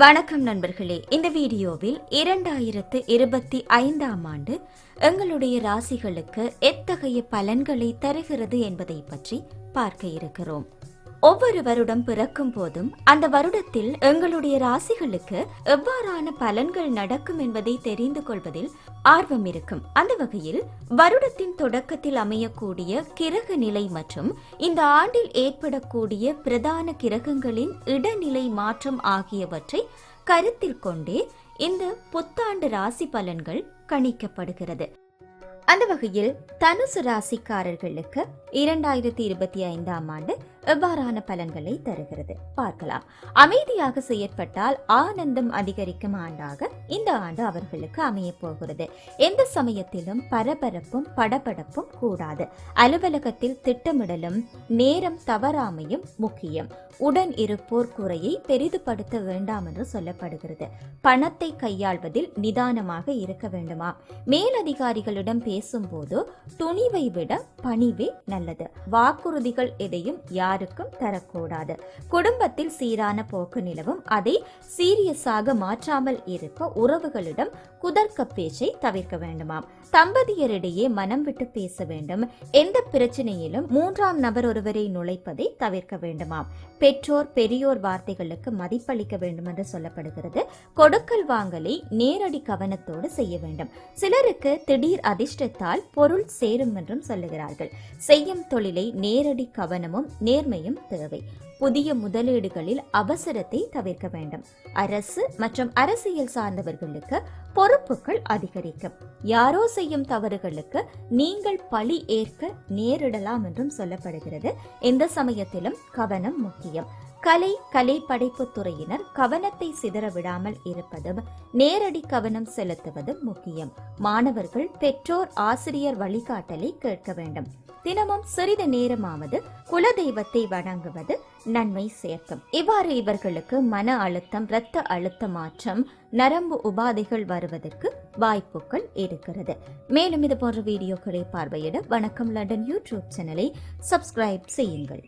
வணக்கம் நண்பர்களே. இந்த வீடியோவில் இரண்டாயிரத்து இருபத்தி ஐந்தாம் ஆண்டு எங்களுடைய ராசிகளுக்கு எத்தகைய பலன்களை தருகிறது என்பதை பற்றி பார்க்க இருக்கிறோம். ஒவ்வொரு வருடம் பிறக்கும் போதும் அந்த வருடத்தில் எங்களுடைய ராசிகளுக்கு எவ்வாறான பலன்கள் நடக்கும் என்பதை தெரிந்து கொள்வதில் ஆர்வம் இருக்கும். அந்த வகையில் வருடத்தின் தொடக்கத்தில் அமையக்கூடிய கிரக நிலை மற்றும் இந்த ஆண்டில் ஏற்படக்கூடிய பிரதான கிரகங்களின் இடநிலை மாற்றம் ஆகியவற்றை கருத்தில் கொண்டே இந்த புத்தாண்டு ராசி பலன்கள் கணிக்கப்படுகிறது. அந்த வகையில் தனுசு ராசிக்காரர்களுக்கு இரண்டாயிரத்தி இருபத்தி ஐந்தாம் ஆண்டு எவ்வாறான பலன்களை தருகிறது? பார்க்கலாம். அமைதியாக செயற்பட்டால் ஆனந்தம் அதிகரிக்கும் ஆண்டாக இந்த ஆண்டு அவர்களுக்கு அமைய போகிறது. எந்த சமயத்திலும் பரபரப்பும் படபடப்பும் கூடாது. அலுவலகத்தில் திட்டமிடலும் நேரம் தவறாமையும் முக்கியம். உடன் இருப்போர் குறையை பெரிதுபடுத்த வேண்டாம் என்று சொல்லப்படுகிறது. பணத்தை கையாள்வதில் நிதானமாக இருக்க வேண்டுமா? மேலதிகாரிகளிடம் பேசும்போது துணிவை விட பணிவே நல்லது. வாக்குறுதிகள் எதையும் யார் யாருக்கும் தரக்கூடாது. குடும்பத்தில் சீரான போக்கு நிலவும் அதை சீரியஸாக மாற்றாமல் இருக்க உறவுகளிடம் குதர்க்க பேச்சை தவிர்க்க வேண்டுமாம். தம்பதியரிடையே மனம் விட்டு பேச வேண்டும். எந்த பிரச்சனையிலும் மூன்றாம் நபர் ஒருவரை நுழைப்பதை தவிர்க்க வேண்டுமாம். பெற்றோர் பெரியோர் வார்த்தைகளுக்கு மதிப்பளிக்க வேண்டும் என்று சொல்லப்படுகிறது. கொடுக்கல் வாங்கலை நேரடி கவனத்தோடு செய்ய வேண்டும். சிலருக்கு திடீர் அதிர்ஷ்டத்தால் பொருள் சேரும் என்றும் சொல்லுகிறார்கள். செய்யும் தொழிலை நேரடி கவனமும் நேர நேர்மையும் தேவை. புதிய முதலீடுகளில் அவசரத்தை தவிர்க்க வேண்டும். அரசு மற்றும் அரசியல் சார்ந்தவர்களுக்கு பொறுப்புகள் அதிகரிக்கும். யாரோ செய்யும் தவறுகளுக்கு நீங்கள் பழி ஏற்க நேரிடலாம் என்றும் சொல்லப்படுகிறது. எந்த சமயத்திலும் கவனம் முக்கியம். கலை கலை படைப்பு துறையினர் கவனத்தை சிதற விடாமல் இருப்பதும் நேரடி கவனம் செலுத்துவதும் முக்கியம். மாணவர்கள் பெற்றோர் ஆசிரியர் வழிகாட்டலை கேட்க வேண்டும். தினமும் சிறிது நேரமாவது குலதெய்வத்தை வணங்குவது நன்மை சேர்க்கும். இவ்வாறு இவர்களுக்கு மன அழுத்தம் இரத்த அழுத்த மாற்றம் நரம்பு உபாதைகள் வருவதற்கு வாய்ப்புகள் இருக்கிறது. மேலும் இது போன்ற வீடியோக்களை பார்வையிட வணக்கம் லண்டன் யூடியூப் சேனலை சப்ஸ்கிரைப் செய்யுங்கள்.